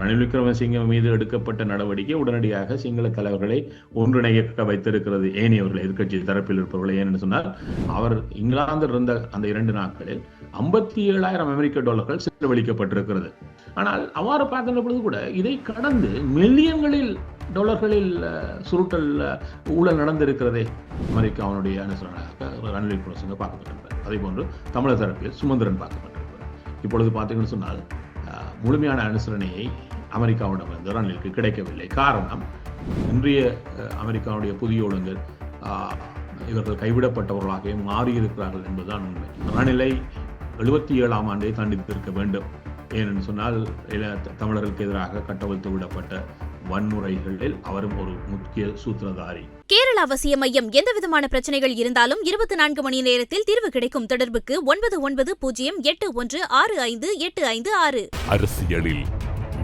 ரணில் விக்ரமசிங்கம் மீது எடுக்கப்பட்ட நடவடிக்கை உடனடியாக சிங்கள தலைவர்களை ஒன்றிணைக்க வைத்திருக்கிறது. ஏனையவர்கள் எதிர்கட்சி தரப்பில் இருப்பவர்களை ஏன்னு சொன்னால் அவர் இங்கிலாந்தில் இருந்த அந்த இரண்டு நாட்களில் ஐம்பத்தி ஏழாயிரம் அமெரிக்க டாலர்கள் செலவழிக்கப்பட்டிருக்கிறது. ஆனால் அவ்வாறு பார்க்கின்ற பொழுது கூட இதை கடந்து மில்லியன்களில் டாலர்களில் சுருட்டல் ஊழல் நடந்திருக்கிறதே. அமெரிக்காவினுடைய ரணில் விக்ரமசிங்க பார்க்கப்பட்டிருப்பார் அதே போன்று தமிழர் தரப்பில் சுமந்திரன் பார்க்கப்பட்டிருப்பார் இப்பொழுது பார்த்தீங்கன்னு சொன்னால் முழுமையான அனுசரணையை அமெரிக்காவிடமிருந்து ரணிலுக்கு கிடைக்கவில்லை. காரணம் இன்றைய அமெரிக்காவுடைய புதிய ஒழுங்கல் இவர்கள் கைவிடப்பட்டவர்களாக மாறியிருக்கிறார்கள் என்பதுதான் உண்மை. ரணிலை எழுபத்தி ஏழாம் ஆண்டை தண்டித்திருக்க வேண்டும். ஏனென்று சொன்னால் தமிழர்களுக்கு எதிராக கட்டவிழ்த்து விடப்பட்ட வன்முறைகளில் அவரும் ஒரு முக்கிய சூத்திரதாரி. கேரள அவசிய மையம் எந்த விதமான பிரச்சனைகள் இருந்தாலும் இருபத்தி நான்கு மணி நேரத்தில் தீர்வு கிடைக்கும் தொடர்புக்கு ஒன்பது ஒன்பது பூஜ்ஜியம் எட்டு ஒன்று ஆறு ஐந்து எட்டு ஐந்து ஆறு. அரசியலில்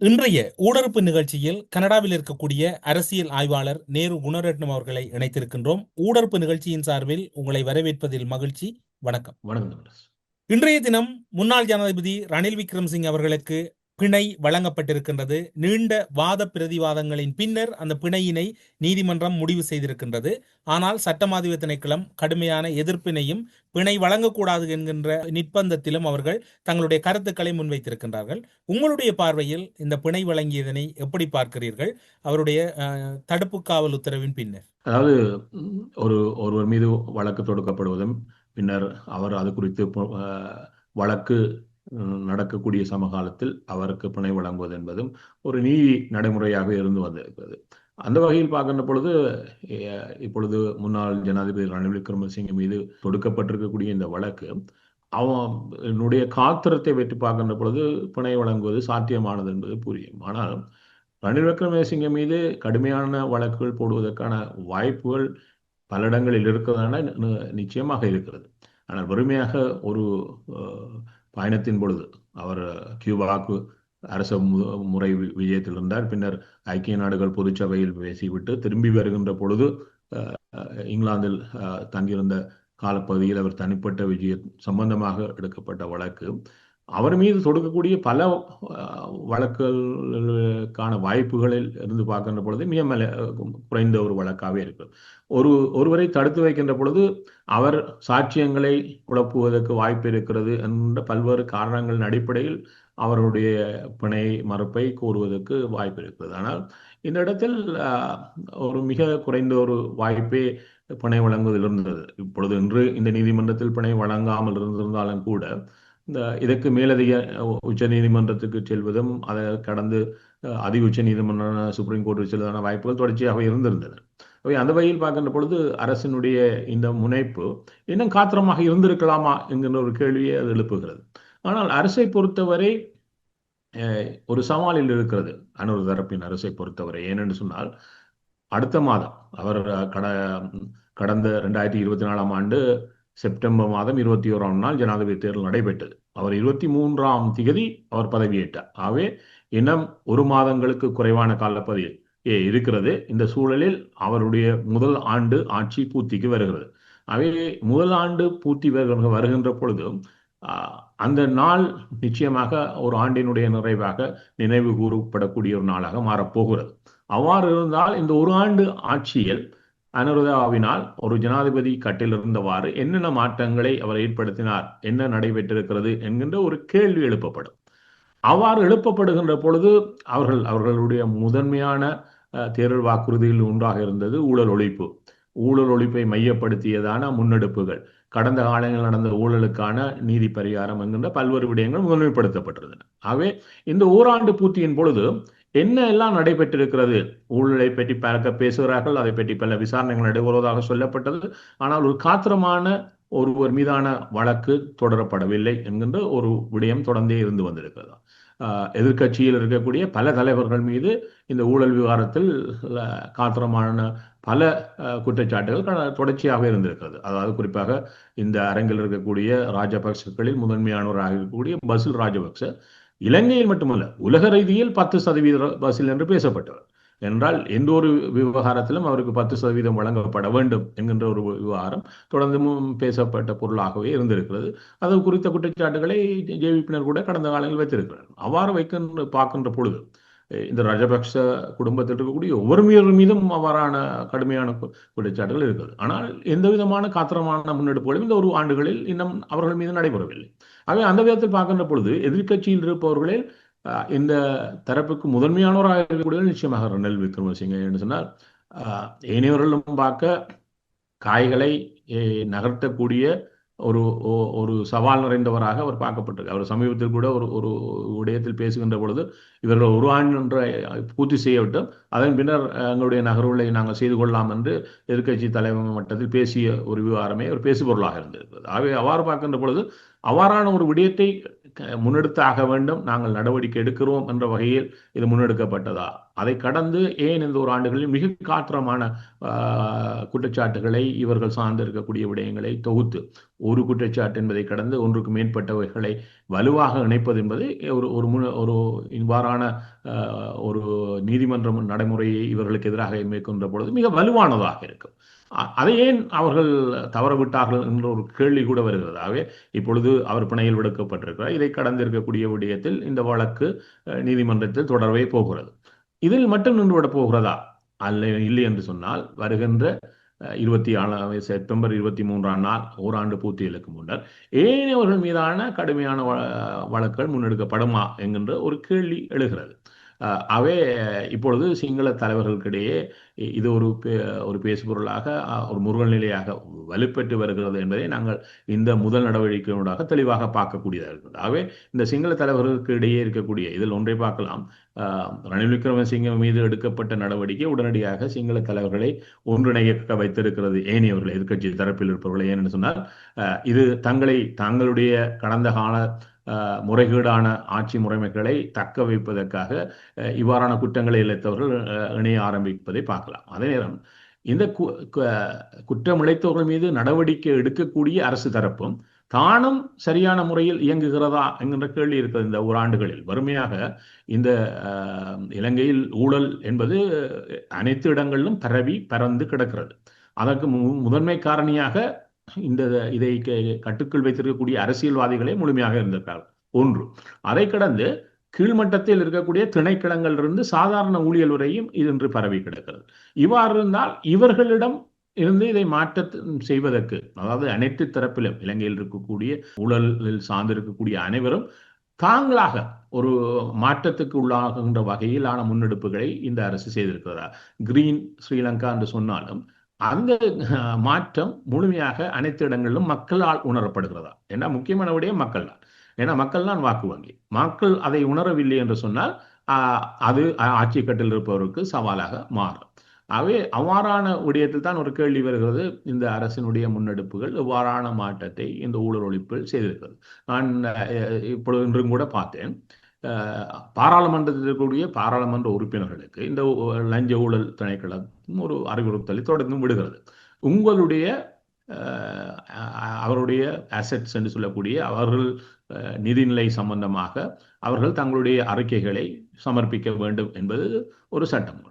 இன்றைய ஊடறுப்பு நிகழ்ச்சியில் கனடாவில் இருக்கக்கூடிய அரசியல் ஆய்வாளர் நேரு குணரட்னம் அவர்களை இணைத்திருக்கின்றோம். ஊடறுப்பு நிகழ்ச்சியின் சார்பில் உங்களை வரவேற்பதில் மகிழ்ச்சி. வணக்கம். வணக்கம் இன்றைய தினம் முன்னாள் ஜனாதிபதி ரணில் விக்ரம்சிங் அவர்களுக்கு பிணை வழங்கப்பட்டிருக்கின்றது. நீண்ட வாத பிரதிவாதங்களின் பின்னர் அந்த பிணையினை நீதிமன்றம் முடிவு செய்திருக்கின்றது. ஆனால் சட்டமாதிப திணைக்களம் கடுமையான எதிர்ப்பினையும் பிணை வழங்கக்கூடாது என்கின்ற நிர்பந்தத்திலும் அவர்கள் தங்களுடைய கருத்துக்களை முன்வைத்திருக்கின்றார்கள். உங்களுடைய பார்வையில் இந்த பிணை வழங்கியதனை எப்படி பார்க்கிறீர்கள்? அவருடைய தடுப்பு காவல் உத்தரவின் பின்னர். அதாவது ஒரு ஒருவர் மீது வழக்கு தொடுக்கப்படுவதும் பின்னர் அவர் அது குறித்து வழக்கு நடக்கக்கூடிய சமகாலத்தில் அவருக்கு பிணை வழங்குவது என்பதும் ஒரு நீதி நடைமுறையாக இருந்து வந்திருக்கிறது. அந்த வகையில் பார்க்கின்ற பொழுது இப்பொழுது முன்னாள் ஜனாதிபதி ரணில் விக்ரமசிங்க மீது தொடுக்கப்பட்டிருக்கக்கூடிய இந்த வழக்கு அவனுடைய காத்திரத்தை வெற்றி பார்க்கின்ற பொழுது பிணை வழங்குவது சாத்தியமானது என்பது புரியும். ஆனால் ரணில் விக்ரமசிங்க மீது கடுமையான வழக்குகள் போடுவதற்கான வாய்ப்புகள் பல இடங்களில் இருக்கிறதான நிச்சயமாக இருக்கிறது. ஆனால் வறுமையாக ஒரு பயணத்தின் பொழுது அவர் கியூபாக்கு அரச முறை விஜயத்தில் இருந்தார். பின்னர் ஐக்கிய நாடுகள் பொதுச்சபையில் பேசிவிட்டு திரும்பி வருகின்ற பொழுது இங்கிலாந்தில் தங்கியிருந்த காலப்பகுதியில் அவர் தனிப்பட்ட விஜய சம்பந்தமாக எடுக்கப்பட்ட வழக்கு. அவர் மீது தொடுக்கக்கூடிய பல வழக்குகளுக்கான வாய்ப்புகளில் இருந்து பார்க்கின்ற பொழுது மிக மேல குறைந்த ஒரு வழக்காகவே இருக்கும் ஒரு ஒருவரை தடுத்து வைக்கின்ற பொழுது அவர் சாட்சியங்களை குழப்புவதற்கு வாய்ப்பு இருக்கிறது என்ற பல்வேறு காரணங்களின் அடிப்படையில் அவருடைய பிணை மறுப்பை கூறுவதற்கு வாய்ப்பு இருக்கிறது ஆனால் இந்த இடத்தில் ஒரு மிக குறைந்த ஒரு வாய்ப்பே பிணை வழங்குவதில் இருந்தது. இப்பொழுது இன்று இந்த நீதிமன்றத்தில் பிணை வழங்காமல் இருந்திருந்தாலும் கூட இந்த இதற்கு மேலதிக உச்ச நீதிமன்றத்துக்கு செல்வதும் அதை கடந்து அதி உச்ச நீதிமன்ற சுப்ரீம் கோர்ட்டு செல்வதான வாய்ப்புகள் தொடர்ச்சியாக இருந்திருந்தது அவை அந்த வகையில் பார்க்கின்ற பொழுது அரசினுடைய இந்த முனைப்பு இன்னும் காத்திரமாக இருந்திருக்கலாமா என்கின்ற ஒரு கேள்வியை அது எழுப்புகிறது. ஆனால் அரசை பொறுத்தவரை ஒரு சவாலில் இருக்கிறது அனொரு தரப்பின் அரசை பொறுத்தவரை. ஏனென்று சொன்னால் அடுத்த மாதம் அவர் கட கடந்த ரெண்டாயிரத்தி இருபத்தி நாலாம் ஆண்டு செப்டம்பர் மாதம் இருபத்தி ஓராம் நாள் ஜனாதிபதி தேர்தல் நடைபெற்றது. அவர் இருபத்தி மூன்றாம் திகதி அவர் பதவியேற்றார். ஆகவே இன்னும் ஒரு மாதங்களுக்கு குறைவான காலப்பதில் ஏ இருக்கிறது. இந்த சூழலில் அவருடைய முதல் ஆண்டு ஆட்சி பூர்த்திக்கு வருகிறது. ஆகவே முதல் ஆண்டு பூர்த்தி வருகின்ற பொழுதும் அந்த நாள் நிச்சயமாக ஒரு ஆண்டினுடைய நிறைவாக நினைவு கூறப்படக்கூடிய ஒரு நாளாக மாறப்போகிறது. அவ்வாறு இருந்தால் இந்த ஒரு ஆண்டு ஆட்சியில் அனுருதாவினால் ஒரு ஜனாதிபதி கட்டிலிருந்தவாறு என்னென்ன மாற்றங்களை அவர் ஏற்படுத்தினார் என்ன நடைபெற்றிருக்கிறது என்கின்ற ஒரு கேள்வி எழுப்பப்படும். அவ்வாறு எழுப்பப்படுகின்ற பொழுது அவர்கள் அவர்களுடைய முதன்மையான தேர்தல் வாக்குறுதியில் ஒன்றாக இருந்தது ஊழல் ஒழிப்பு. ஊழல் ஒழிப்பை மையப்படுத்தியதான முன்னெடுப்புகள். கடந்த காலங்களில் நடந்த ஊழலுக்கான நீதி பரிகாரம் என்கின்ற பல்வேறு விடயங்கள் முதன்மைப்படுத்தப்பட்டிருந்தன. ஆகவே இந்த ஓராண்டு பூர்த்தியின் பொழுது என்ன எல்லாம் நடைபெற்றிருக்கிறது? ஊழலை பற்றி பார்க்க பேசுகிறார்கள் அதை பற்றி பல விசாரணைகள் நடைபெறுவதாக சொல்லப்பட்டது. ஆனால் ஒரு காத்திரமான ஒருவர் மீதான வழக்கு தொடரப்படவில்லை என்கின்ற ஒரு விடயம் தொடர்ந்தே இருந்து வந்திருக்கிறது. எதிர்க்கட்சியில் இருக்கக்கூடிய பல தலைவர்கள் மீது இந்த ஊழல் விவகாரத்தில் காத்திரமான பல குற்றச்சாட்டுகள் தொடர்ச்சியாக இருந்திருக்கிறது. அதாவது குறிப்பாக இந்த அரங்கில் இருக்கக்கூடிய ராஜபக்சகளில் முதன்மையானவராக இருக்கக்கூடிய பசில் ராஜபக்ச இலங்கையில் மட்டுமல்ல உலக ரீதியில் பத்து சதவீத பசில் என்று பேசப்பட்டவர் என்றால் எந்த ஒரு விவகாரத்திலும் அவருக்கு பத்து சதவீதம் வழங்கப்பட வேண்டும் என்கின்ற ஒரு விவகாரம் தொடர்ந்தும் பேசப்பட்ட பொருளாகவே இருந்திருக்கிறது. அது குறித்த குற்றச்சாட்டுகளை ஜேவிப்பினர் கூட கடந்த காலங்களில் வைத்திருக்கிறார். அவ்வாறு வைக்கின்ற பார்க்கின்ற பொழுது இந்த ரஜபக்ச குடும்பத்தில் இருக்கக்கூடிய ஒவ்வொரு மீது மீதும் அவ்வாறான கடுமையான குற்றச்சாட்டுகள் இருக்குது. ஆனால் எந்த விதமான காத்திரமான முன்னெடுப்புகளும் இந்த ஒரு ஆண்டுகளில் இன்னும் அவர்கள் மீது நடைபெறவில்லை. ஆகவே அந்த விதத்தில் பார்க்கின்ற பொழுது எதிர்கட்சியில் இருப்பவர்களில் இந்த தரப்புக்கு முதன்மையானவராக இருக்கக்கூடிய நிச்சயமாக ரணில் விக்ரமசிங்க என்று சொன்னால் ஏனையவர்களும் பார்க்க காய்களை நகர்த்தக்கூடிய ஒரு ஒரு சவால் நிறைந்தவராக அவர் பார்க்கப்பட்டிருக்கு. அவர் சமீபத்தில் கூட ஒரு ஒரு விடயத்தில் பேசுகின்ற பொழுது இவர்கள் ஒரு ஆண்டு பூர்த்தி செய்யவிட்டும் அதன் பின்னர் எங்களுடைய நகர்வுகளை நாங்கள் செய்து கொள்ளலாம் என்று எதிர்கட்சி தலைவர் மட்டத்தில் பேசிய ஒரு விவகாரமே ஒரு பேசுபொருளாக இருந்திருக்கிறது. ஆகவே அவ்வாறு பார்க்கின்ற பொழுது அவ்வாறான ஒரு விடயத்தை முன்னெடுத்தாக வேண்டும். நாங்கள் நடவடிக்கை எடுக்கிறோம் என்ற வகையில் இது முன்னெடுக்கப்பட்டதா? அதை கடந்து ஏன் இந்த ஒரு ஆண்டுகளில் மிக காத்திரமான குற்றச்சாட்டுகளை இவர்கள் சார்ந்து இருக்கக்கூடிய விடயங்களை தொகுத்து ஒரு குற்றச்சாட்டு என்பதை கடந்து ஒன்றுக்கு மேற்பட்டவைகளை வலுவாக இணைப்பது என்பது ஒரு ஒரு முன் ஒரு இவ்வாறான ஒரு நீதிமன்றம் நடைமுறையை இவர்களுக்கு எதிராக மேற்கொண்ட பொழுது மிக வலுவானதாக இருக்கும். அதை ஏன் அவர்கள் தவறவிட்டார்கள் என்ற ஒரு கேள்வி கூட வருகிறது ஆகவே இப்பொழுது அவர் பிணையில் விடுக்கப்பட்டிருக்கிறார். இதை கடந்திருக்கக்கூடிய விடயத்தில் இந்த வழக்கு நீதிமன்றத்தில் தொடரவே போகிறது. இதில் மட்டும் நின்றுவிட போகிறதா? அல்ல இல்லை என்று சொன்னால் வருகின்ற இருபத்தி ஆறாம் செப்டம்பர் இருபத்தி மூன்றாம் நாள் ஓராண்டு பூர்த்திகளுக்கு முன்னர் ஏனையவர்கள் மீதான கடுமையான வழக்குகள் முன்னெடுக்கப்படுமா? என்கின்ற ஒரு கேள்வி எழுகிறது. அவே இப்பொழுது சிங்கள தலைவர்களுக்கிடையே இது ஒரு ஒரு பேசுபொருளாக ஒரு முருகல் நிலையாக வலுப்பெற்று வருகிறது என்பதை நாங்கள் இந்த முதல் நடவடிக்கையோடாக தெளிவாக பார்க்கக்கூடியதாக இருக்கிறது ஆகவே இந்த சிங்கள தலைவர்களுக்கு இடையே இருக்கக்கூடிய இதில் ஒன்றை பார்க்கலாம். ரணில் விக்ரமசிங்க மீது எடுக்கப்பட்ட நடவடிக்கை உடனடியாக சிங்கள தலைவர்களை ஒன்றிணைக்க வைத்திருக்கிறது. ஏனையவர்கள் எதிர்கட்சி தரப்பில் இருப்பவர்கள் ஏன்னு சொன்னால் இது தங்களை தங்களுடைய கடந்த கால முறைகேடான ஆட்சி முறைமைகளை தக்க வைப்பதற்காக இவ்வாறான குற்றங்களை இழைத்தவர்கள் இணைய ஆரம்பிப்பதை பார்க்கலாம். அதே நேரம் இந்த குற்றம் இழைத்தவர்கள் மீது நடவடிக்கை எடுக்கக்கூடிய அரசு தரப்பும் தானும் சரியான முறையில் இயங்குகிறதா என்கின்ற கேள்வி இருக்கிறது இந்த ஓராண்டுகளில். வறுமையாக இந்த இலங்கையில் ஊழல் என்பது அனைத்து இடங்களிலும் பரவி பறந்து கிடக்கிறது. அதற்கு முதன்மை காரணியாக இந்த இதை கட்டுக்குள் வைத்திருக்கக்கூடிய அரசியல்வாதிகளே முழுமையாக இருந்திருக்கார்கள். ஒன்று. அதை கடந்து கீழ்மட்டத்தில் இருக்கக்கூடிய திணைக்களங்கள் இருந்து சாதாரண ஊழியல் வரையும் இது இன்று பரவி கிடக்கிறது. இவ்வாறு இருந்தால் இவர்களிடம் இருந்து இதை மாற்ற செய்வதற்கு அதாவது அனைத்து தரப்பிலும் இலங்கையில் இருக்கக்கூடிய ஊழலில் சார்ந்திருக்கக்கூடிய அனைவரும் தாங்களாக ஒரு மாற்றத்துக்கு உள்ளாகின்ற வகையிலான முன்னெடுப்புகளை இந்த அரசு செய்திருக்கிறதா கிரீன் ஸ்ரீலங்கா என்று சொன்னாலும் அந்த மாற்றம் முழுமையாக அனைத்து இடங்களிலும் மக்களால் உணரப்படுகிறதா? ஏன்னா முக்கியமான விடைய மக்கள் தான் ஏன்னா மக்கள் தான் வாக்கு வங்கி. மக்கள் அதை உணரவில்லை என்று சொன்னால் அது ஆட்சி கட்டில் இருப்பவருக்கு சவாலாக மாறும். அவை அவ்வாறான விடயத்தில் தான் ஒரு கேள்வி வருகிறது. இந்த அரசினுடைய முன்னெடுப்புகள் இவ்வாறான மாற்றத்தை இந்த ஊழல் ஒழிப்பில் செய்திருக்கிறது. நான் இப்பொழுது இன்றும் கூட பார்த்தேன். பாராளுமன்றத்தில் இருக்கக்கூடிய பாராளுமன்ற உறுப்பினர்களுக்கு இந்த லஞ்ச ஊழல் திணைக்களம் ஒரு அறிவுறுத்தலை தொடர்ந்து விடுகிறது. உங்களுடைய அவருடைய அசெட்ஸ் என்று சொல்லக்கூடிய அவர்கள் நிதிநிலை சம்பந்தமாக அவர்கள் தங்களுடைய அறிக்கைகளை சமர்ப்பிக்க வேண்டும் என்பது ஒரு சட்டம்.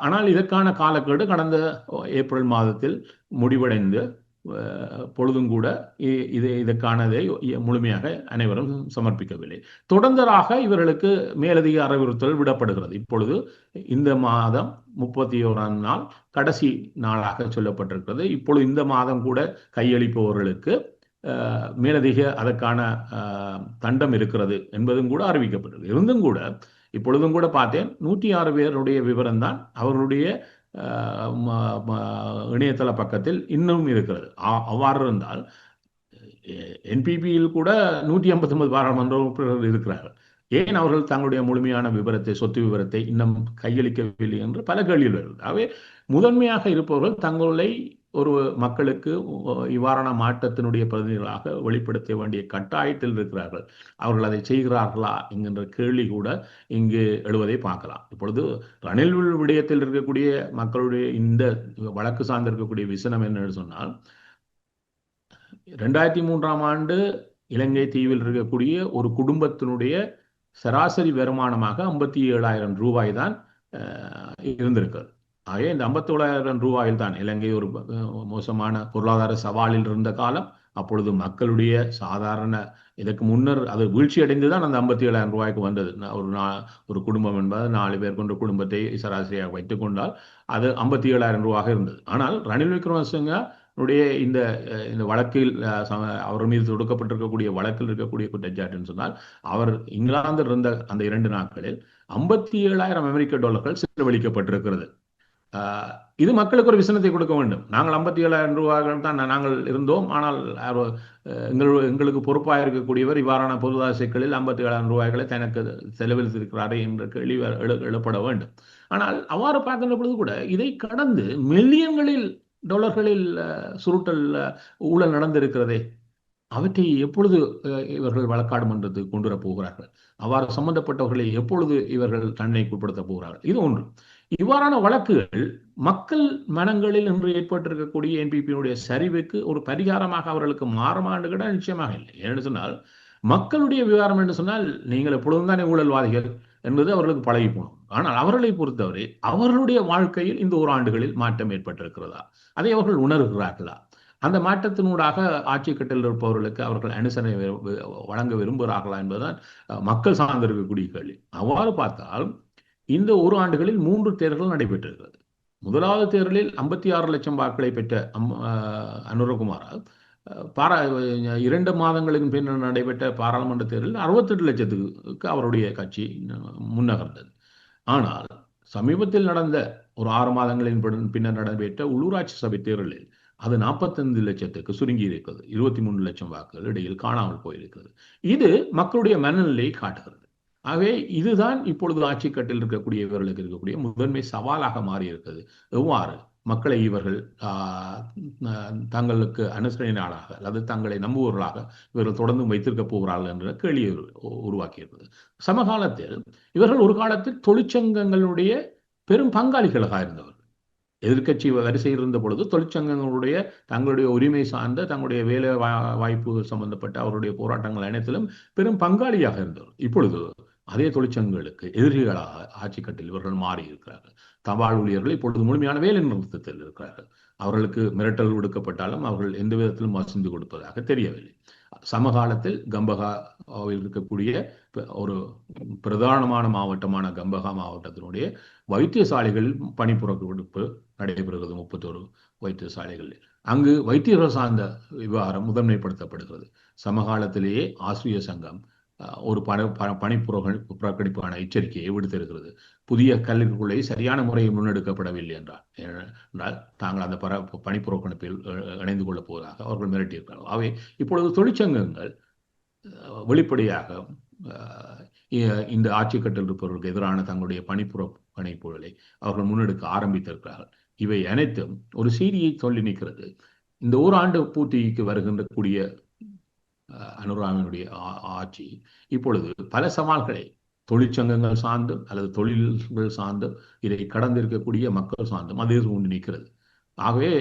ஆனால் இதற்கான காலக்கெடு கடந்த ஏப்ரல் மாதத்தில் முடிவடைந்து பொழுதும் கூட இது இதற்கானதை முழுமையாக அனைவரும் சமர்ப்பிக்கவில்லை. தொடர்ந்தராக இவர்களுக்கு மேலதிக அறிவுறுத்தல் விடப்படுகிறது. இப்பொழுது இந்த மாதம் முப்பத்தி ஓராம் நாள் கடைசி நாளாக சொல்லப்பட்டிருக்கிறது. இப்பொழுது இந்த மாதம் கூட கையளிப்பவர்களுக்கு மேலதிக அதற்கான தண்டம் இருக்கிறது என்பதும் கூட அறிவிக்கப்பட்டது இருந்தும் கூட இப்பொழுதும் கூட பார்த்தேன் நூற்றி ஆறு பேருடைய விவரம் தான் அவர்களுடைய இணையதள பக்கத்தில் இன்னும் இருக்கிறது. அவ்வாறு இருந்தால் என்பிபியில் கூட நூற்றி ஐம்பத்தி ஒன்பது பாராளுமன்ற உறுப்பினர்கள் இருக்கிறார்கள். ஏன் அவர்கள் தங்களுடைய முழுமையான விவரத்தை சொத்து விவரத்தை இன்னும் கையளிக்கவில்லை என்று பல கேள்விகள் ஆகவே முதன்மையாக இருப்பவர்கள் தங்களை ஒரு மக்களுக்கு இவ்வாறான மாற்றத்தினுடைய பிரதிநிதிகளாக வெளிப்படுத்த வேண்டிய கட்டாயத்தில் இருக்கிறார்கள். அவர்கள் அதை செய்கிறார்களா என்கின்ற கேள்வி கூட இங்கு எழுவதை பார்க்கலாம். இப்பொழுது ரணில் விடயத்தில் இருக்கக்கூடிய மக்களுடைய இந்த வழக்கு சார்ந்திருக்கக்கூடிய விசனம் என்னன்னு சொன்னால் ரெண்டாயிரத்தி மூன்றாம் ஆண்டு இலங்கை தீவில் இருக்கக்கூடிய ஒரு குடும்பத்தினுடைய சராசரி வருமானமாக ஐம்பத்தி ஏழாயிரம் ரூபாய் தான் இருந்திருக்கிறது ஆகவே இந்த ஐம்பத்தோழாயிரம் ரூபாயில் தான் இலங்கை ஒரு மோசமான பொருளாதார சவாலில் இருந்த காலம். அப்பொழுது மக்களுடைய சாதாரண இதற்கு முன்னர் அது வீழ்ச்சி அடைந்து தான் அந்த ஐம்பத்தி ஏழாயிரம் ரூபாய்க்கு வந்தது. ஒரு நா ஒரு குடும்பம் என்பது நாலு பேர் கொண்ட குடும்பத்தை சராசரியாக வைத்துக் கொண்டால் அது ஐம்பத்தி ஏழாயிரம் ரூபாயாக இருந்தது. ஆனால் ரணில் விக்ரமசிங்க உடைய இந்த இந்த வழக்கில் அவர் மீது தொடுக்கப்பட்டிருக்கக்கூடிய வழக்கில் இருக்கக்கூடிய குற்றச்சாட்டுன்னு சொன்னால் அவர் இங்கிலாந்தில் இருந்த அந்த இரண்டு நாட்களில் ஐம்பத்தி ஏழாயிரம் அமெரிக்க டாலர்கள் செலவழிக்கப்பட்டிருக்கிறது. இது மக்களுக்கு ஒரு விசனத்தை கொடுக்க வேண்டும். நாங்கள் ஐம்பத்தி ஏழாயிரம் ரூபாய்கள் தான் நாங்கள் இருந்தோம். ஆனால் எங்கள் எங்களுக்கு பொறுப்பாக இருக்கக்கூடியவர் இவ்வாறான பொருளாதார சிக்கலில் ஐம்பத்தி ஏழாயிரம் ரூபாய்களை தனக்கு செலவழித்திருக்கிறாரே என்று கேள்வி எழுப்பட வேண்டும். ஆனால் அவ்வாறு பார்க்கின்ற பொழுது கூட இதை கடந்து மில்லியன்களில் டாலர்களில் சுருட்டல் ஊழல் நடந்திருக்கிறதே அவற்றை எப்பொழுது இவர்கள் வழக்காடு மன்றத்துக்கு கொண்டு வரப் போகிறார்கள். அவ்வாறு சம்பந்தப்பட்டவர்களை எப்பொழுது இவர்கள் தண்டனைக்கு உட்படுத்த போகிறார்கள்? இது ஒன்று. இவ்வாறான வழக்குகள் மக்கள் மனங்களில் இன்று ஏற்பட்டிருக்கக்கூடிய என்பிபியினுடைய சரிவுக்கு ஒரு பரிகாரமாக அவர்களுக்கு மாறமாண்டு கூட நிச்சயமாக இல்லை. ஏன்னு சொன்னால் மக்களுடைய விவகாரம் என்று சொன்னால் நீங்கள் எப்பொழுதும் தானே ஊழல்வாதிகள் என்பது அவர்களுக்கு பழகி போனோம். ஆனால் அவர்களை பொறுத்தவரை அவர்களுடைய வாழ்க்கையில் இந்த ஒரு ஆண்டுகளில் மாற்றம் ஏற்பட்டிருக்கிறதா? அதை அவர்கள் உணர்கிறார்களா? அந்த மாற்றத்தினூடாக ஆட்சி கட்டில் இருப்பவர்களுக்கு அவர்கள் அனுசரணை வழங்க விரும்புகிறார்களா என்பதுதான் மக்கள் சார்ந்திருக்கக்கூடிய கேள்வி. அவ்வாறு பார்த்தால் இந்த ஒரு ஆண்டுகளில் மூன்று தேர்தல்கள் நடைபெற்றிருக்கிறது. முதலாவது தேர்தலில் ஐம்பத்தி ஆறு லட்சம் வாக்களை பெற்ற அனுரகுமாரா பாரா இரண்டு மாதங்களுக்கு பின்னர் நடைபெற்ற பாராளுமன்ற தேர்தலில் அறுபத்தெட்டு லட்சத்துக்கு அவருடைய கட்சி முன்னகர்ந்தது. ஆனால் சமீபத்தில் நடந்த ஒரு ஆறு மாதங்களின் பின்னர் நடைபெற்ற உள்ளூராட்சி சபை தேர்தலில் அது நாற்பத்தைந்து லட்சத்துக்கு சுருங்கி இருக்கிறது. இருபத்தி மூணு லட்சம் வாக்குகள் இடையில் காணாமல் போயிருக்கிறது. இது மக்களுடைய மனநிலையை காட்டுகிறது. ஆகவே இதுதான் இப்பொழுது ஆட்சி கட்டில் இருக்கக்கூடிய இவர்களுக்கு இருக்கக்கூடிய முதன்மை சவாலாக மாறி இருக்கிறது எவ்வாறு? மக்களை இவர்கள் தங்களுக்கு அனுசரணையாளாக அல்லது தங்களை நம்புவர்களாக இவர்கள் தொடர்ந்து வைத்திருக்க போகிறார்கள் என்ற கேள்வி உருவாக்கியிருக்கிறது. சமகாலத்தில் இவர்கள் ஒரு காலத்தில் தொழிற்சங்கங்களுடைய பெரும் பங்காளிகளாக இருந்தவர். எதிர்கட்சி வரிசையில் இருந்த பொழுது தொழிற்சங்கங்களுடைய தங்களுடைய உரிமை சார்ந்த தங்களுடைய வேலை வாய்ப்பு சம்பந்தப்பட்ட அவருடைய போராட்டங்கள் அனைத்திலும் பெரும் பங்காளியாக இருந்தவர். இப்பொழுது அதே தொழிற்சங்கங்களுக்கு எதிரிகளாக ஆட்சி கட்டில் இவர்கள் மாறி இருக்கிறார்கள். தபால் ஊழியர்கள் இப்பொழுது முழுமையான வேலை நிறுத்தத்தில் இருக்கிறார்கள். அவர்களுக்கு மிரட்டல் விடுக்கப்பட்டாலும் அவர்கள் எந்த விதத்திலும் வசந்து கொடுப்பதாக தெரியவில்லை. சமகாலத்தில் கம்பகாவில் இருக்கக்கூடிய ஒரு பிரதானமான மாவட்டமான கம்பகா மாவட்டத்தினுடைய வைத்தியசாலைகளில் பணிப்புறக்கெடுப்பு நடைபெறுகிறது முப்பத்தோரு வைத்தியசாலைகளில். அங்கு வைத்தியர்கள் சார்ந்த விவகாரம் முதன்மைப்படுத்தப்படுகிறது. சமகாலத்திலேயே ஆசிரியர் சங்கம் ஒரு பண பணி புறக்கணிப்பான எச்சரிக்கையை விடுத்திருக்கிறது. புதிய கல்விக்குள்ளே சரியான முறையில் முன்னெடுக்கப்படவில்லை என்றால் என்றால் தாங்கள் அந்த பர பணிப்புறக்கணிப்பில் இணைந்து கொள்ளப் போவதாக அவர்கள் மிரட்டியிருக்கிறார்கள். அவை இப்பொழுது தொழிற்சங்கங்கள் வெளிப்படையாக இந்த ஆட்சி கட்டில் இருப்பவர்களுக்கு எதிரான தங்களுடைய பணிப்புற பணிப்புகளை அவர்கள் முன்னெடுக்க ஆரம்பித்திருக்கிறார்கள். இவை அனைத்தும் ஒரு செய்தியை சொல்லி நிற்கிறது. இந்த ஓராண்டு பூர்த்திக்கு வருகின்ற கூடிய அனுராமினுடைய ஆட்சி. இப்பொழுது பல சவால்களை தொழிற்சங்கங்கள் சார்ந்தும் அல்லது தொழில்கள் சார்ந்தும் இதை கடந்திருக்கக்கூடிய மக்கள் சார்ந்தும் அதே கொண்டு நிற்கிறது. ஆகவே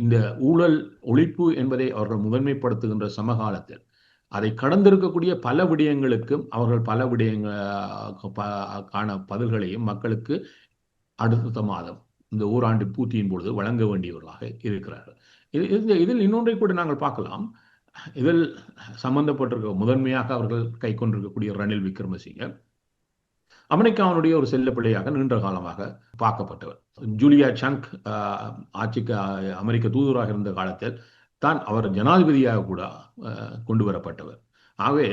இந்த ஊழல் ஒழிப்பு என்பதை அவர்கள் முதன்மைப்படுத்துகின்ற சமகாலத்தில் அதை கடந்திருக்கக்கூடிய பல விடயங்களுக்கும் அவர்கள் பல விடயங்கள் பதில்களையும் மக்களுக்கு அடுத்த மாதம் இந்த ஓராண்டு பூர்த்தியின் பொழுது வழங்க வேண்டியவர்களாக இருக்கிறார்கள். இதில் இன்னொன்றை கூட நாங்கள் பார்க்கலாம். இதில் சம்பந்தப்பட்டிருக்க முதன்மையாக அவர்கள் கை கொண்டிருக்கக்கூடிய ரணில் விக்ரமசிங்க அமெரிக்காவினுடைய ஒரு செல்ல பிள்ளையாக நீண்ட காலமாக பார்க்கப்பட்டவர். ஜூலியா சங்க் ஆட்சிக்கு அமெரிக்க தூதுவராக இருந்த காலத்தில் தான் அவர் ஜனாதிபதியாக கூட கொண்டு வரப்பட்டவர். ஆகவே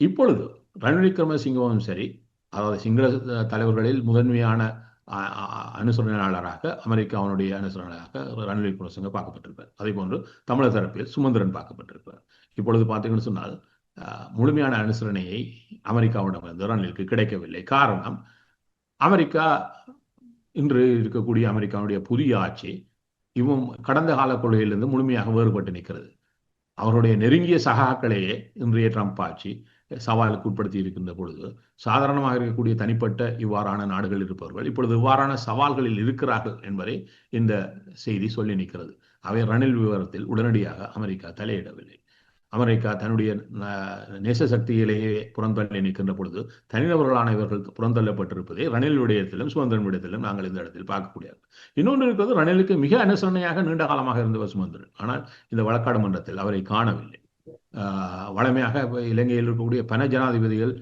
இப்பொழுது ரணில் விக்ரமசிங்கவும் சரி அதாவது சிங்கள தலைவர்களில் முதன்மையான அனுசரணையாளராக அமெரிக்காவினுடைய அனுசரணையாக ரணில் விக்ரமசிங்க பார்க்கப்பட்டிருப்பார். அதே போன்று தமிழர் தரப்பில் சுமந்திரன் பார்க்கப்பட்டிருப்பார். இப்பொழுது பார்த்தீங்கன்னு சொன்னால் முழுமையான அனுசரணையை அமெரிக்காவிடமிருந்து ரணிலுக்கு கிடைக்கவில்லை. காரணம் அமெரிக்கா இன்று இருக்கக்கூடிய அமெரிக்காவுடைய புதிய ஆட்சி இவன் கடந்த கால கொள்கையிலிருந்து முழுமையாக வேறுபட்டு நிற்கிறது. அவருடைய நெருங்கிய சகாக்களையே இன்றைய ட்ரம்ப் ஆட்சி சவாலுக்கு உட்படுத்தி இருக்கின்ற பொழுது சாதாரணமாக இருக்கக்கூடிய தனிப்பட்ட இவ்வாறான நாடுகள் இருப்பவர்கள் இப்பொழுது இவ்வாறான சவால்களில் இருக்கிறார்கள் என்பதை இந்த செய்தி சொல்லி நிற்கிறது. அவை ரணில் விவரத்தில் உடனடியாக அமெரிக்கா தலையிடவில்லை. அமெரிக்கா தன்னுடைய நேச சக்தியிலேயே புறந்தள்ளி நிற்கின்ற பொழுது தனிநபர்களான இவர்கள் புறந்தள்ளப்பட்டிருப்பதை ரணில் விடயத்திலும் சுதந்திரன் விடயத்திலும் நாங்கள் இந்த இடத்தில் பார்க்கக்கூடியது. இன்னொன்று இருக்கிறது ரணிலுக்கு மிக அனுசரணையாக நீண்ட காலமாக இருந்தவர் சுமந்திரன். ஆனால் இந்த வழக்காடு மன்றத்தில் அவரை காணவில்லை. வளமையாக இலங்கையில் இருக்கக்கூடிய பன ஜனாதிபதிகள்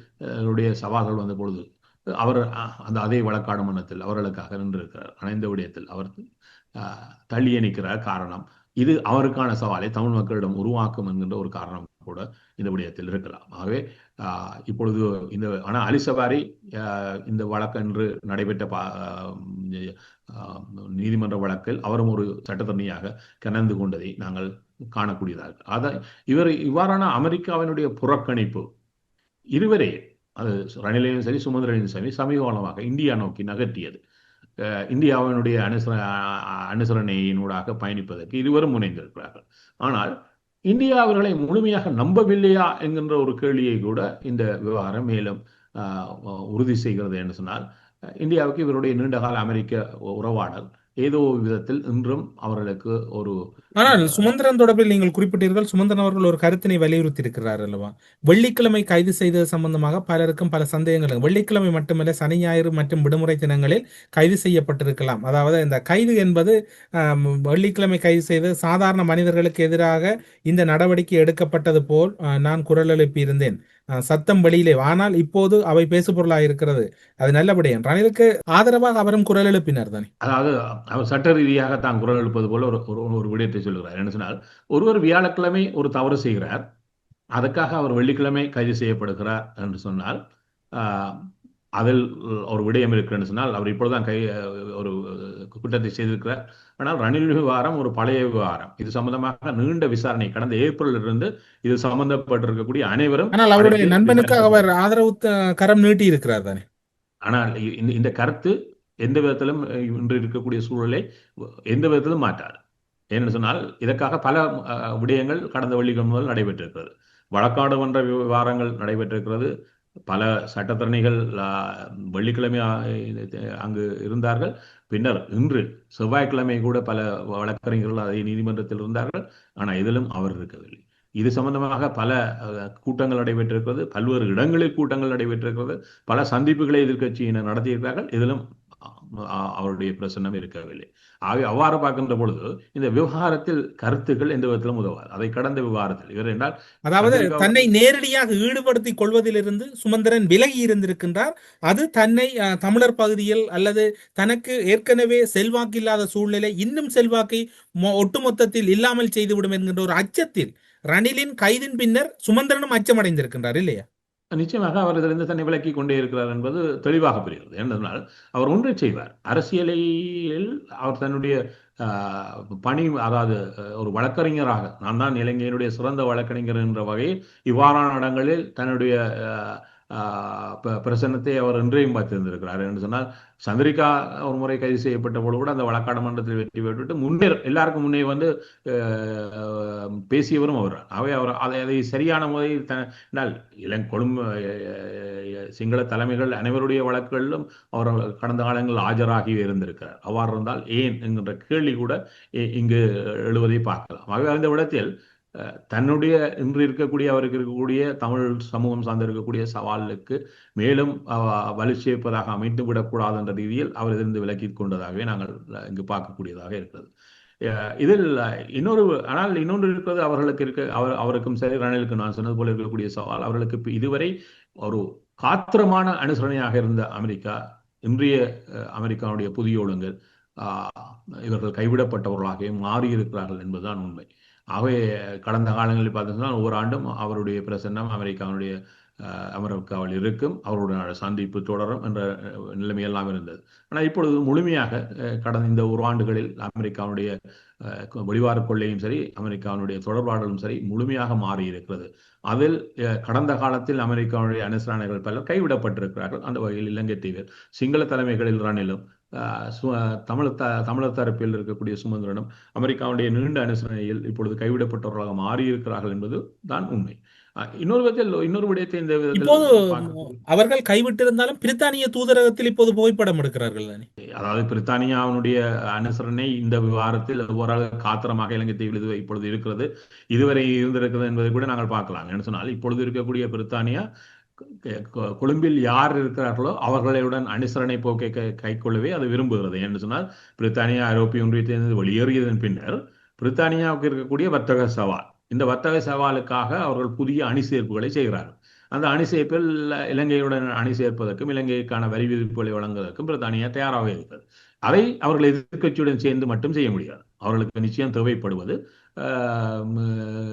உடைய சவால்கள் வந்த பொழுது அவர் அந்த அதே வழக்காடு மன்றத்தில் அவர்களுக்காக நின்றிருக்கிறார். அணைந்த விடயத்தில் அவர் தள்ளிய நிற்கிறார். காரணம் இது அவருக்கான சவாலை தமிழ் மக்களிடம் உருவாக்கும் என்கின்ற ஒரு காரணம் கூட இந்த விடயத்தில் இருக்கலாம். ஆகவே இப்பொழுது இந்த ஆனால் அலிசபாரி இந்த வழக்கன்று நடைபெற்ற பா நீதிமன்ற வழக்கில் அவரும் ஒரு சட்டத்தரணியாக கிணந்து கொண்டதை நாங்கள் காணக்கூடியதாக. அதை இவர் இவ்வாறான அமெரிக்காவினுடைய புறக்கணிப்பு இருவரே அது ரணிலையும் சரி சுமந்திரனையும் சரி சமீப காலமாக இந்தியா நோக்கி நகர்த்தியது. இந்தியாவினுடைய அனுசர அனுசரணையினூடாக பயணிப்பதற்கு இதுவரை முனைந்திருக்கிறார்கள். ஆனால் இந்தியா அவர்களை முழுமையாக நம்பவில்லையா என்கின்ற ஒரு கேள்வியை கூட இந்த விவகாரம் மேலும் உறுதி செய்கிறது என்று சொன்னால் இந்தியாவுக்கு இவருடைய நீண்டகால அமெரிக்க உறவாடல் ஏதோ விதத்தில் இன்றும் அவர்களுக்கு ஒரு ஆனால் சுமந்திரன் தொடர்பில் நீங்கள் குறிப்பிட்டீர்கள் சுமந்திரன் அவர்கள் ஒரு கருத்தினை வலியுறுத்தி இருக்கிறார் அல்லவா? வெள்ளிக்கிழமை கைது செய்தது சம்பந்தமாக பலருக்கும் பல சந்தேகங்கள். வெள்ளிக்கிழமை மட்டுமல்ல சனி ஞாயிறு மற்றும் விடுமுறை தினங்களில் கைது செய்யப்பட்டிருக்கலாம். அதாவது இந்த கைது என்பது வெள்ளிக்கிழமை கைது செய்து சாதாரண மனிதர்களுக்கு எதிராக இந்த நடவடிக்கை எடுக்கப்பட்டது போல் நான் குரல் எழுப்பியிருந்தேன். சத்தம் வெளியிலே. ஆனால் இப்போது அவை பேசுபொருளாக இருக்கிறது. அது நல்லபடி என்றான் இதற்கு ஆதரவாக அவரும் குரல் எழுப்பினார் தானே. அதாவது அவர் சட்ட ரீதியாக தான் குரல் எழுப்பது போல ஒரு ஒரு விடயத்தை சொல்லுகிறார். என்ன சொன்னால் ஒருவர் வியாழக்கிழமை ஒரு தவறு செய்கிறார். அதுக்காக அவர் வெள்ளிக்கிழமை கைது செய்யப்படுகிறார் என்று சொன்னால் அதில் ஒரு விடயம் இருக்குன்னு சொன்னால் அவர் இப்பொழுதுதான் கை ஒரு குற்றத்தை செய்திருக்கிறார். ஆனால் ரணில் விவகாரம் ஒரு பழைய விவகாரம். இது சம்பந்தமாக நீண்ட விசாரணை. கடந்த ஏப்ரல் இருந்து இது சம்பந்தப்பட்டிருக்கக்கூடிய அனைவரும் ஆனால் அவருடைய நண்பனுக்கு அவர் ஆதரவு கரம் நீட்டி இருக்கிறார் தானே? ஆனால் இந்த கருத்து எந்த விதத்திலும் இன்று இருக்கக்கூடிய சூழலை எந்த விதத்திலும் மாற்றாது. ஏன்னு சொன்னால் இதற்காக பல விடயங்கள் கடந்த வெள்ளிக்கிழமை முதல் நடைபெற்றிருக்கிறது. வழக்காடு மன்ற விவகாரங்கள் நடைபெற்றிருக்கிறது. பல சட்டத்தரணிகள் வெள்ளிக்கிழமை அங்கு இருந்தார்கள். பின்னர் இன்று செவ்வாய்க்கிழமை கூட பல வழக்கறிஞர்கள் அதே நீதிமன்றத்தில் இருந்தார்கள். ஆனால் இதிலும் அவர் இருக்கவில்லை. இது சம்பந்தமாக பல கூட்டங்கள் நடைபெற்றிருக்கிறது. பல்வேறு இடங்களில் கூட்டங்கள் நடைபெற்றிருக்கிறது. பல சந்திப்புகளை எதிர்கட்சியினர் நடத்தியிருக்கிறார்கள். இதிலும் அவருடைய பிரசன்னம் இருக்கவில்லை. ஆகவே அவ்வாறு பார்க்கின்ற பொழுது இந்த விவகாரத்தில் கருத்துக்கள் எந்த விதத்திலும் உதவாது. அதை கடந்த விவகாரத்தில். இவர் என்றால் அதாவது தன்னை நேரடியாக ஈடுபடுத்திக் கொள்வதிலிருந்து சுமந்திரன் விலகி இருந்திருக்கின்றார். அது தன்னை தமிழர் பகுதியில் அல்லது தனக்கு ஏற்கனவே செல்வாக்கு இல்லாத சூழ்நிலை இன்னும் செல்வாக்கை ஒட்டுமொத்தத்தில் இல்லாமல் செய்துவிடும் என்கின்ற ஒரு அச்சத்தில் ரணிலின் கைதின் பின்னர் சுமந்திரனும் அச்சமடைந்திருக்கின்றார் இல்லையா? நிச்சயமாக அவர் இதிலிருந்து தன்னை விலக்கி கொண்டே இருக்கிறார் என்பது தெளிவாக புரிகிறது. என்றால் அவர் ஒன்றை செய்வார். அரசியலில் அவர் தன்னுடைய பணி அதாவது ஒரு வழக்கறிஞராக நான் தான் இலங்கையினுடைய சிறந்த வழக்கறிஞர் என்ற வகையில் இவ்வாறான இடங்களில் தன்னுடைய பிரசன்னத்தை அவர் இன்றையும் பார்த்திருந்திருக்கிறார். என்று சொன்னால் சந்திரிகா ஒரு முறை கைது செய்யப்பட்ட போது கூட அந்த வழக்காட மன்றத்தில் வெற்றி பெற்றுவிட்டு முன்னே எல்லாருக்கும் முன்னே வந்து பேசியவரும் அவர். அவை அவர் அதை அதை சரியான முறையில் தனால் இளங் கொழும்பு சிங்கள தலைமைகள் அனைவருடைய வழக்குகளிலும் அவர் கடந்த காலங்களில் ஆஜராகி இருந்திருக்கிறார். அவ்வாறு இருந்தால் ஏன்? என்கின்ற கேள்வி கூட இங்கு எழுவதை பார்க்கலாம். ஆகவே அந்த விடத்தில் தன்னுடைய இன்று இருக்கக்கூடிய அவருக்கு இருக்கக்கூடிய தமிழ் சமூகம் சார்ந்து இருக்கக்கூடிய சவாலுக்கு மேலும் வலு சேர்ப்பதாக அமைத்து விடக்கூடாது என்ற ரீதியில் அவர் இதிலிருந்து விலக்கி கொண்டதாகவே நாங்கள் இங்கு பார்க்கக்கூடியதாக இருக்கிறது. இதில் இன்னொரு ஆனால் இன்னொன்று இருக்கிறது அவர்களுக்கு இருக்க அவர் அவருக்கும் சரி ரணிலுக்கு நான் சொன்னது போல இருக்கக்கூடிய சவால் அவர்களுக்கு இதுவரை ஒரு காத்திரமான அனுசரணையாக இருந்த அமெரிக்கா இன்றைய அமெரிக்காவுடைய புதிய ஒழுங்கல் இவர்கள் கைவிடப்பட்டவர்களாகவே மாறியிருக்கிறார்கள் என்பதுதான் உண்மை. ஆகவே கடந்த காலங்களில் பார்த்தீங்கன்னா ஒவ்வொரு ஆண்டும் அவருடைய பிரசன்னம் அமெரிக்காவுடைய அமெரிக்காவில் இருக்கும். அவருடைய சந்திப்பு தொடரும் என்ற நிலைமையெல்லாம் இருந்தது. ஆனால் இப்பொழுது முழுமையாக கடந்த இந்த ஒரு ஆண்டுகளில் அமெரிக்காவுடைய வெளிவார கொள்ளையும் சரி அமெரிக்காவுடைய தொடர்பாடலும் சரி முழுமையாக மாறி இருக்கிறது அதில் கடந்த காலத்தில் அமெரிக்காவுடைய அனுசரணைகள் பலர் கைவிடப்பட்டிருக்கிறார்கள். அந்த வகையில் இலங்கை தீவில் சிங்கள தலைமைகளில் ரணிலும் அஹ், சு- தமிழ் த தமிழர் தரப்பில் இருக்கக்கூடிய சுமந்திரனும் அமெரிக்காவுடைய நீண்ட அனுசரணையில் இப்பொழுது கைவிடப்பட்டவர்களாக மாறியிருக்கிறார்கள் என்பது தான் உண்மை. இன்னொரு விதத்தில் இன்னொரு விடயத்தை இந்த விதத்தில் அவர்கள் கைவிட்டிருந்தாலும் பிரித்தானிய தூதரகத்தில் இப்போது புகைப்படம் எடுக்கிறார்கள் அதாவது பிரித்தானியாவினுடைய அனுசரணை இந்த விவகாரத்தில் ஓரளவு காத்திரமாக இலங்கை தீவில் இது இப்பொழுது இருக்கிறது. இதுவரை இருந்திருக்கிறது என்பதை கூட நாங்கள் பார்க்கலாம். என்ன சொன்னால் இப்பொழுது இருக்கக்கூடிய பிரித்தானியா கொழும்பில் யார் இருக்கிறார்களோ அவர்களுடன் அனுசரணை போக்கை கை கைக்கொள்ளவே அது விரும்புகிறது. என்று சொன்னால் பிரித்தானியா ஐரோப்பிய ஒன்றியத்திலிருந்து வெளியேறியதன் பின்னர் பிரித்தானியாவுக்கு இருக்கக்கூடிய வர்த்தக சவால் இந்த வர்த்தக சவாலுக்காக அவர்கள் புதிய அணி சேர்ப்புகளை செய்கிறார்கள். அந்த அணி சேர்ப்பில் இலங்கையுடன் அணி சேர்ப்பதற்கும் இலங்கைக்கான வரி விதிப்புகளை வழங்குவதற்கும் பிரித்தானியா தயாராக இருக்கிறது. அதை அவர்கள் எதிர்க்கட்சியுடன் சேர்ந்து மட்டும் செய்ய முடியாது. அவர்களுக்கு நிச்சயம் தேவைப்படுவது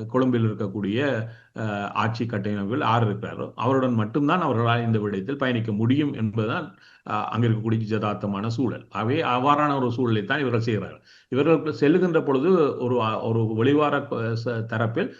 கொழும்பில் இருக்கக்கூடிய ஆஹ், ஆட்சி கட்டமைப்பில் ஆறு இருக்கிறாரோ அவருடன் மட்டும்தான் அவர்களால் இந்த விடயத்தில் பயணிக்க முடியும் என்பதுதான் ஆஹ், அங்க இருக்கக்கூடிய ஜதார்த்தமான சூழல். அவை அவ்வாறான ஒரு சூழலை தான் இவர்கள் செய்கிறார்கள். இவர்கள் செல்லுகின்ற பொழுது ஒரு ஒரு வெளிவார ச- தரப்பில்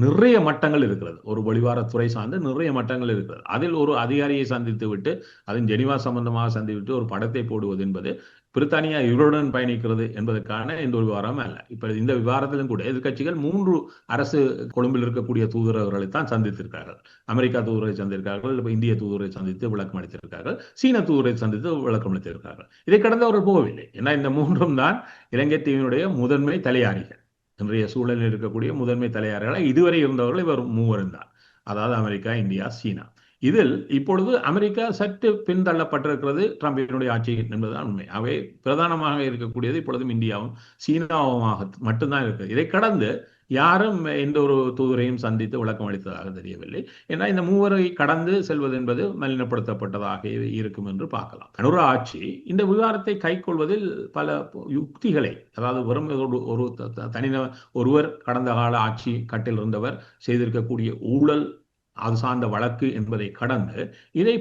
நிறைய மட்டங்கள் இருக்கிறது. ஒரு வெளிவாரத்துறை சார்ந்து நிறைய மட்டங்கள் இருக்கிறது. அதில் ஒரு அதிகாரியை சந்தித்து விட்டு அதன் ஜெனிவா சம்பந்தமாக சந்தித்து ஒரு படத்தை போடுவது என்பது பிரித்தானியா இவருடன் பயணிக்கிறது என்பதற்கான எந்த ஒரு விவகாரமும் அல்ல. இப்ப இந்த விவகாரத்திலும் கூட எதிர்கட்சிகள் மூன்று அரசு கொழும்பில் இருக்கக்கூடிய தூதரவர்களை தான் சந்தித்திருக்கார்கள். அமெரிக்கா தூதரை சந்திருக்கார்கள் இந்திய தூதரை சந்தித்து விளக்கம் அளித்திருக்கார்கள் சீன தூதரை சந்தித்து விளக்கம் அளித்திருக்கார்கள். இதை கடந்து அவர்கள் போகவில்லை. ஏன்னா இந்த மூன்றும் தான் இலங்கை தீவினுடைய முதன்மை தலையாரிகள். இன்றைய சூழலில் இருக்கக்கூடிய முதன்மை தலையாரிகளாக இதுவரை இருந்தவர்கள் இவர் மூவரும் தான். அதாவது அமெரிக்கா இந்தியா சீனா. இதில் இப்பொழுது அமெரிக்கா சற்று பின்தள்ளப்பட்டிருக்கிறது ட்ரம்பினுடைய ஆட்சி என்பதுதான் உண்மை. அவை பிரதானமாக இருக்கக்கூடியது இப்பொழுதும் இந்தியாவும் சீனாவுமாக மட்டும்தான் இருக்குது இதை கடந்து யாரும் எந்த ஒரு தூதரையும் சந்தித்து விளக்கம் அளித்ததாக தெரியவில்லை. ஏன்னா இந்த மூவரை கடந்து செல்வது என்பது மலினப்படுத்தப்பட்டதாக இருக்கும் என்று பார்க்கலாம். அனுரா ஆட்சி இந்த விவகாரத்தை கைக்கொள்வதில் பல யுக்திகளை அதாவது வெறும் ஒரு ஒரு த- தனிநபர் ஒருவர் கடந்த கால ஆட்சி கட்டில் இருந்தவர் செய்திருக்கக்கூடிய ஊழல் அது சார்ந்த வழக்கு என்பதை கடந்து இதை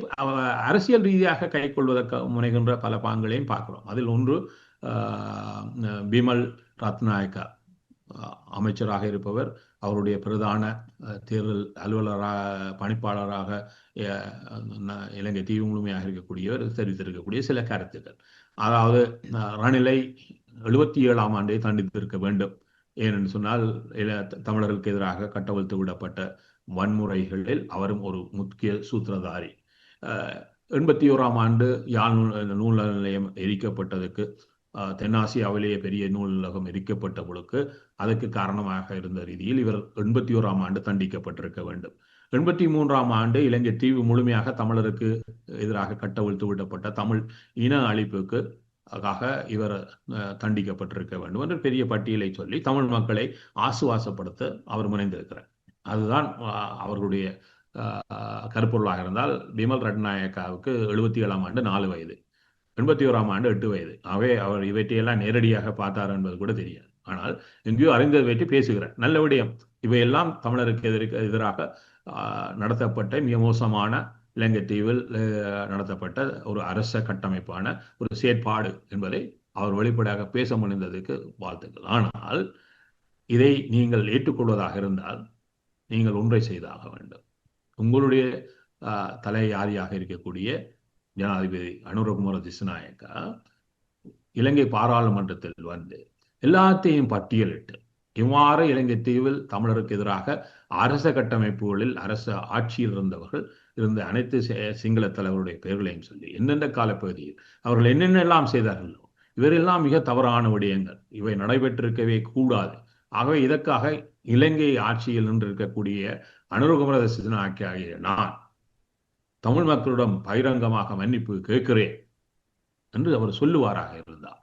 அரசியல் ரீதியாக கைக்கொள்வதற்கு முனைகின்ற பல பாங்களையும் பார்க்கிறோம். அதில் ஒன்று ஆஹ், பிமல் ரத்நாயக்கா அமைச்சராக இருப்பவர் அவருடைய பிரதான தேர்தல் அலுவலராக பணிப்பாளராக அஹ், இலங்கை தீவு முழுமையாக இருக்கக்கூடியவர் தெரிவித்திருக்கக்கூடிய சில கருத்துக்கள். அதாவது அஹ், ரணிலை எழுபத்தி ஏழாம் ஆண்டை தண்டித்திருக்க வேண்டும். ஏனென்று சொன்னால் இல- தமிழர்களுக்கு எதிராக கட்டவழ்த்து விடப்பட்ட வன்முறைகளில் அவரும் ஒரு முக்கிய சூத்திரதாரி. எண்பத்தி ஓராம் ஆண்டு யாழ் நூல் நூல் நிலையம் எரிக்கப்பட்டதுக்கு தென்னாசியாவிலேயே பெரிய நூலகம் எரிக்கப்பட்ட பொழுது அதற்கு காரணமாக இருந்த ரீதியில் இவர் எண்பத்தி ஓராம் ஆண்டு தண்டிக்கப்பட்டிருக்க வேண்டும். எண்பத்தி மூன்றாம் ஆண்டு இலங்கை தீவு முழுமையாக தமிழருக்கு எதிராக கட்டவிழ்த்து விடப்பட்ட தமிழ் இன அழிப்புக்கு ஆக இவர் அஹ், தண்டிக்கப்பட்டிருக்க வேண்டும் என்று பெரிய பட்டியலை சொல்லி தமிழ் மக்களை ஆசுவாசப்படுத்த அவர் முனைந்திருக்கிறார். அதுதான் அவர்களுடைய கருப்பொருளாக இருந்தால் பிமல் ரட்நாயக்காவுக்கு எழுபத்தி ஏழாம் ஆண்டு நாலு வயது எண்பத்தி ஓராம் ஆண்டு எட்டு வயது. அவை அவர் இவற்றையெல்லாம் நேரடியாக பார்த்தார் என்பது கூட தெரியாது. ஆனால் எங்கேயோ அறிந்ததை வைத்து பேசுகிறார். நல்ல விடயம். இவையெல்லாம் தமிழருக்கு எதிர்க்க எதிராக ஆஹ், நடத்தப்பட்ட மிக மோசமான இலங்கை தீவில் நடத்தப்பட்ட ஒரு அரச கட்டமைப்பான ஒரு செயற்பாடு என்பதை அவர் வெளிப்படையாக பேச முடிந்ததுக்கு வாழ்த்துக்கள். ஆனால் இதை நீங்கள் ஏற்றுக்கொள்வதாக இருந்தால் நீங்கள் ஒன்றை செய்தாக வேண்டும். உங்களுடைய ஆஹ், தலையாரியாக இருக்கக்கூடிய ஜனாதிபதி அனுரகுமார திசுநாயக்கா இலங்கை பாராளுமன்றத்தில் வந்து எல்லாத்தையும் பட்டியலிட்டு இவ்வாறு இலங்கை தீவில் தமிழருக்கு எதிராக அரச கட்டமைப்புகளில் அரச ஆட்சியில் இருந்தவர்கள் இருந்த அனைத்து சிங்கள தலைவருடைய பெயர்களையும் சொல்லி எந்தெந்த காலப்பகுதியில் அவர்கள் என்னென்னலாம் செய்தார்களோ இவரெல்லாம் மிக தவறான விடயங்கள். இவை நடைபெற்றிருக்கவே கூடாது. ஆகவே இதற்காக இலங்கை ஆட்சியில் நின்றிருக்கக்கூடிய அனுரகுமர சிதனாக்கி ஆகிய நான் தமிழ் மக்களிடம் பகிரங்கமாக மன்னிப்பு கேட்கிறேன் என்று அவர் சொல்லுவாராக இருந்தார்.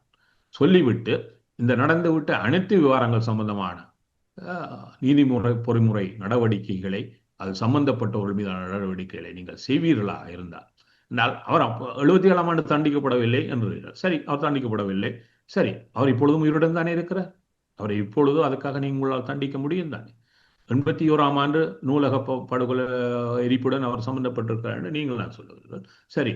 சொல்லிவிட்டு இந்த நடந்துவிட்ட அனைத்து விவகாரங்கள் சம்பந்தமான அஹ், நீதிமுறை பொறிமுறை நடவடிக்கைகளை அது சம்பந்தப்பட்டவர்கள் மீதான நடவடிக்கைகளை நீங்கள் செய்வீர்களாக இருந்தார். என்றால் அவர் அப்போ எழுபத்தி ஏழாம் ஆண்டு தண்டிக்கப்படவில்லை என்று சரி அவர் தண்டிக்கப்படவில்லை. சரி அவர் இப்பொழுதும் உயிருடன் தானே இருக்கிறார்? அவரை இப்பொழுது அதுக்காக நீங்களால் தண்டிக்க முடியும் தானே? எண்பத்தி ஓராம் ஆண்டு நூலக படுகொலை எரிப்புடன் அவர் சம்பந்தப்பட்டிருக்கிறார் என்று நீங்கள் நான் சொல்லுகிறீர்கள். சரி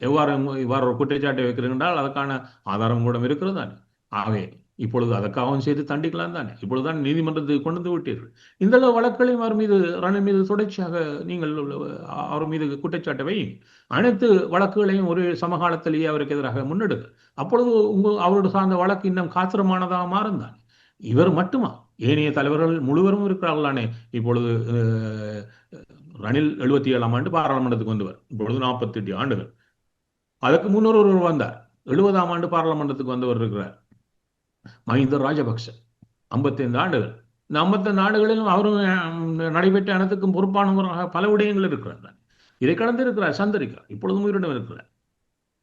எவ்வாறு இவ்வாறு ஒரு குற்றச்சாட்டை வைக்கிறீர்கள் அதற்கான ஆதாரம் கூட இருக்கிறது தானே? ஆகவே இப்பொழுது அதற்காகவும் செய்து தண்டிக்கலாம் தானே? இப்பொழுதுதான் நீதிமன்றத்துக்கு கொண்டு வந்து விட்டீர்கள். இந்த அளவு வழக்குகளையும் அவர் மீது ரணில் மீது தொடர்ச்சியாக நீங்கள் அவர் மீது குற்றச்சாட்டை வையுங்க அனைத்து வழக்குகளையும் ஒரு சமகாலத்திலேயே அவருக்கு எதிராக முன்னெடுங்க அப்பொழுது உங்க அவரோடு சார்ந்த வழக்கு இன்னும் காத்திரமானதாக மாறும் தானே? இவர் மட்டுமா? ஏனைய தலைவர்கள் முழுவரும் இருக்கிறார்களானே. இப்பொழுது ரணில் எழுபத்தி ஏழாம் ஆண்டு பாராளுமன்றத்துக்கு வந்தவர். இப்பொழுது நாற்பத்தி எட்டு ஆண்டுகள். அதற்கு முன்னர் ஒருவர் வந்தார். எழுபதாம் ஆண்டு பாராளுமன்றத்துக்கு வந்தவர் இருக்கிறார். மஹிந்த ராஜபக்ச ஐம்பத்தைந்து ஆண்டுகள். இந்த ஐம்பத்தைந்து ஆண்டுகளிலும் அவரும் நடைபெற்ற அனைத்துக்கும் பொறுப்பானவராக பல விடயங்கள் இருக்கிறார். இதை கடந்து இருக்கிறார் சந்தரிக்கா இப்பொழுதும் உயிரிடம் இருக்கிறார்.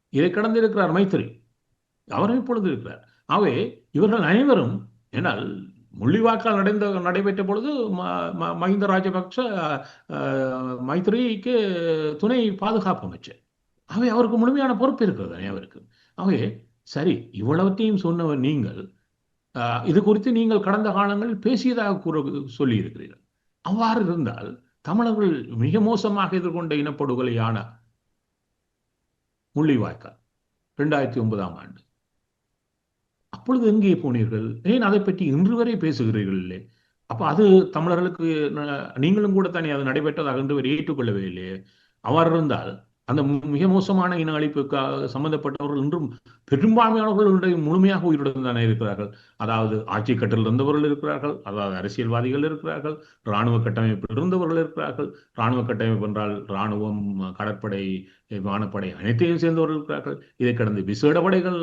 இதை கடந்து இருக்கிறார் மைத்திரி. அவரும் இப்பொழுது இருக்கிறார். ஆகவே இவர்கள் அனைவரும் ஏனால் முள்ளிவாக்கால் நடந்த நடைபெற்ற பொழுது ம- ம- மஹிந்த ராஜபக்ச அஹ், மைத்திரிக்கு துணை பாதுகாப்பு அமைச்சர் ஆகவே அவருக்கு முழுமையான பொறுப்பு இருக்கிறது தானே அவருக்கு ஆகவே சரி இவ்வளவற்றையும் சொன்னவர் நீங்கள் ஆஹ், இது குறித்து நீங்கள் கடந்த காலங்களில் பேசியதாக கூற சொல்லி இருக்கிறீர்கள் அவ்வாறு இருந்தால் தமிழர்கள் மிக மோசமாக எதிர்கொண்ட இனப்படுகொலையான முள்ளிவாய்க்கால் ரெண்டாயிரத்தி ஒன்பதாம் ஆண்டு. அப்பொழுது எங்கே போனீர்கள்? ஏன் அதை பற்றி இன்று வரை பேசுகிறீர்கள் இல்லை அப்ப அது தமிழர்களுக்கு நீங்களும் கூட தானே அது நடைபெற்றதாக என்று ஏற்றுக்கொள்ளவே இல்லையே? அவர் இருந்தால் அந்த மிக மோசமான இன அழிப்புக்காக சம்பந்தப்பட்டவர்கள் இன்றும் பெரும்பான்மையானவர்கள் முழுமையாக உயிருடன் தானே இருக்கிறார்கள். அதாவது ஆட்சி கட்டில் இருந்தவர்கள் இருக்கிறார்கள் அதாவது அரசியல்வாதிகள் இருக்கிறார்கள் இராணுவ கட்டமைப்பில் இருந்தவர்கள் இருக்கிறார்கள். இராணுவ கட்டமைப்பு என்றால் இராணுவம் கடற்படை வானப்படை அனைத்தையும் சேர்ந்தவர்கள் இருக்கிறார்கள். இதை கடந்து விசேட படைகள்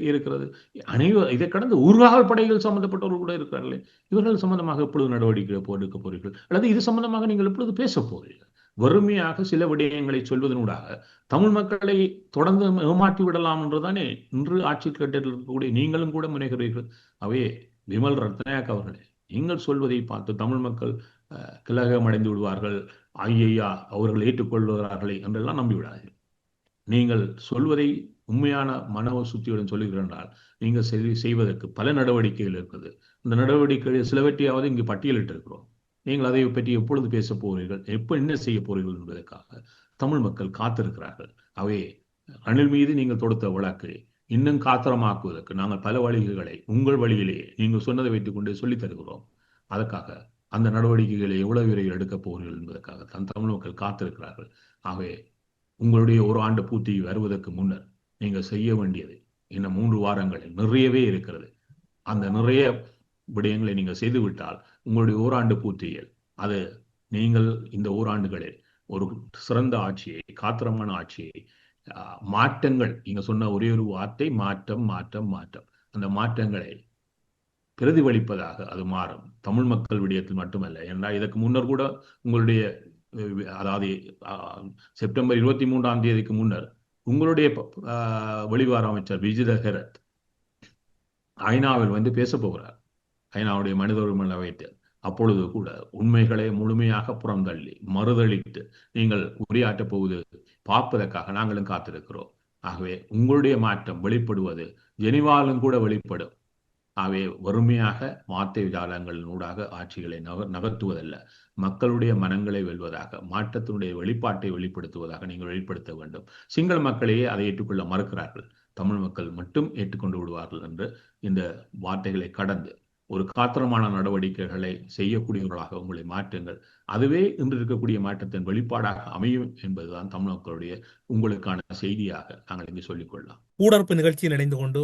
இருக்கிறது. அனைவ இதை கடந்து ஊர்காவல் படைகள் சம்பந்தப்பட்டவர்கள் கூட இருக்கிறார்களே. இவர்கள் சம்பந்தமாக எப்பொழுது நடவடிக்கை போ- எடுக்க போறீர்கள்? அல்லது இது சம்பந்தமாக நீங்கள் எப்பொழுது பேச போகிறீர்கள் வறுமையாக சில விடயங்களை சொல்வதனூடாக தமிழ் மக்களை தொடர்ந்து ஏமாற்றி விடலாம் என்றுதானே இன்று ஆட்சி கட்டில் இருக்கக்கூடிய நீங்களும் கூட முனைகிறீர்கள். அவையே விமல் ரத்னாயக் அவர்களே நீங்கள் சொல்வதை பார்த்து தமிழ் மக்கள் அஹ், அடைந்து விடுவார்கள். ஐயா அவர்கள் ஏற்றுக்கொள்வார்களே என்றெல்லாம் நம்பிவிடாதீர்கள். நீங்கள் சொல்வதை உண்மையான மனோ சுத்தியுடன் சொல்லுகிறீர்கள் என்றால் நீங்கள் செய்- செய்வதற்கு பல நடவடிக்கைகள் இருக்குது. இந்த நடவடிக்கைகளில் சிலவற்றையாவது இங்கு பட்டியலிட்டு இருக்கிறோம் நீங்கள் அதை பற்றி எப்பொழுது பேச போகிறீர்கள்? எப்போ என்ன செய்ய போகிறீர்கள் என்பதற்காக தமிழ் மக்கள் காத்திருக்கிறார்கள். அவை அணில் மீது நீங்கள் தொடுத்த வழக்கு இன்னும் காத்திரமாக்குவதற்கு நாங்கள் பல வழிகளை உங்கள் வழியிலேயே நீங்கள் சொன்னதை வைத்துக்கொண்டே சொல்லித் தருகிறோம். அதற்காக அந்த நடவடிக்கைகளை எவ்வளவு விரைவில் எடுக்கப் போகிறீர்கள் என்பதற்காக தன் தமிழ் மக்கள் காத்திருக்கிறார்கள். ஆகவே உங்களுடைய ஒரு ஆண்டு பூர்த்தி வருவதற்கு முன்னர் நீங்கள் செய்ய வேண்டியது இன்னும் மூன்று வாரங்களில் நிறையவே இருக்கிறது. அந்த நிறைய விடயங்களை நீங்கள் செய்துவிட்டால் உங்களுடைய ஓராண்டு பூர்த்தியில் அது நீங்கள் இந்த ஓராண்டுகளில் ஒரு சிறந்த ஆட்சியை காத்திரமான ஆட்சியை ஆஹ், மாற்றங்கள் நீங்க சொன்ன ஒரே ஒரு வார்த்தை மாற்றம் மாற்றம் மாற்றம். அந்த மாற்றங்களை பிரதிபலிப்பதாக அது மாறும். தமிழ் மக்கள் விடயத்தில் மட்டுமல்ல. ஏன்னா இதற்கு முன்னர் கூட உங்களுடைய அதாவது ஆஹ், செப்டம்பர் இருபத்தி மூன்றாம் தேதிக்கு முன்னர் உங்களுடைய ஆஹ், வெளிவார அமைச்சர் விஜித ஹெரத் ஐநாவில் வந்து பேச போகிறார். ஐநாவுடைய மனித உரிமை வைத்து அப்பொழுது கூட உண்மைகளை முழுமையாக புறந்தள்ளி மறுதளித்து நீங்கள் உரையாற்றப் போவது பார்ப்பதற்காக நாங்களும் காத்திருக்கிறோம். ஆகவே உங்களுடைய மாற்றம் வெளிப்படுவது ஜெனிவாலும் கூட வெளிப்படும். ஆகவே வறுமையாக வார்த்தை விஜாலங்களினூடாக ஆட்சிகளை நக நகர்த்துவதல்ல மக்களுடைய மனங்களை வெல்வதாக மாற்றத்தினுடைய வெளிப்பாட்டை வெளிப்படுத்துவதாக நீங்கள் வெளிப்படுத்த வேண்டும். சிங்கள மக்களையே அதை ஏற்றுக்கொள்ள மறுக்கிறார்கள். தமிழ் மக்கள் மட்டும் ஏற்றுக்கொண்டு விடுவார்கள் என்று இந்த வார்த்தைகளை கடந்து ஒரு காத்திரமான நடவடிக்கைகளை செய்யக்கூடியவர்களாக உங்களை மாற்றுங்கள். அதுவே இன்று இருக்கக்கூடிய மாற்றத்தின் வெளிப்பாடாக அமையும் என்பதுதான் தமிழ் மக்களுடைய உங்களுக்கான செய்தியாக நாங்கள் இங்கு சொல்லிக்கொள்ளலாம். ஊடறுப்பு நிகழ்ச்சியில் இணைந்து கொண்டு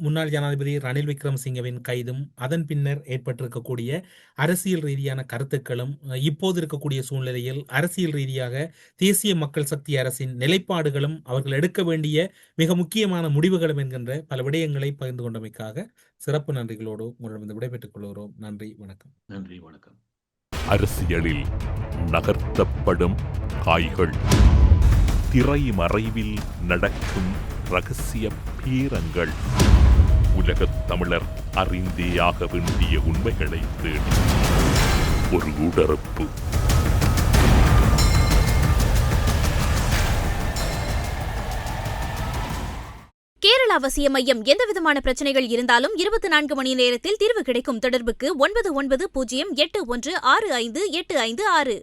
முன்னாள் ஜனாதிபதி ரணில் விக்ரமசிங்கவின் கைதும் அதன் பின்னர் ஏற்பட்டிருக்கக்கூடிய அரசியல் ரீதியான கருத்துக்களும் இப்போது இருக்கக்கூடிய சூழ்நிலையில் அரசியல் ரீதியாக தேசிய மக்கள் சக்தி அரசின் நிலைப்பாடுகளும் அவர்கள் எடுக்க வேண்டிய மிக முக்கியமான முடிவுகளும் என்கின்ற பல விடயங்களை பகிர்ந்து கொண்டமைக்காக சிறப்பு நன்றிகளோடு உங்களிடம் விடைபெற்றுக் கொள்கிறோம். நன்றி வணக்கம். நன்றி வணக்கம். அரசியலில் நகர்த்தப்படும் காய்கள் திரைமறைவில் நடக்கும் ரகசிய பீரங்கள். உலகத் தமிழர் அறிந்தேயாக வேண்டிய உண்மைகளை தேடி. ஒரு உடறுப்பு கேரள அவசிய மையம் எந்தவிதமான பிரச்சனைகள் இருந்தாலும் இருபத்தி நான்கு மணி நேரத்தில் தீர்வு கிடைக்கும் தொடர்புக்கு ஒன்பது ஒன்பது பூஜ்ஜியம் எட்டு ஒன்று ஆறு ஐந்து எட்டு ஐந்து ஆறு.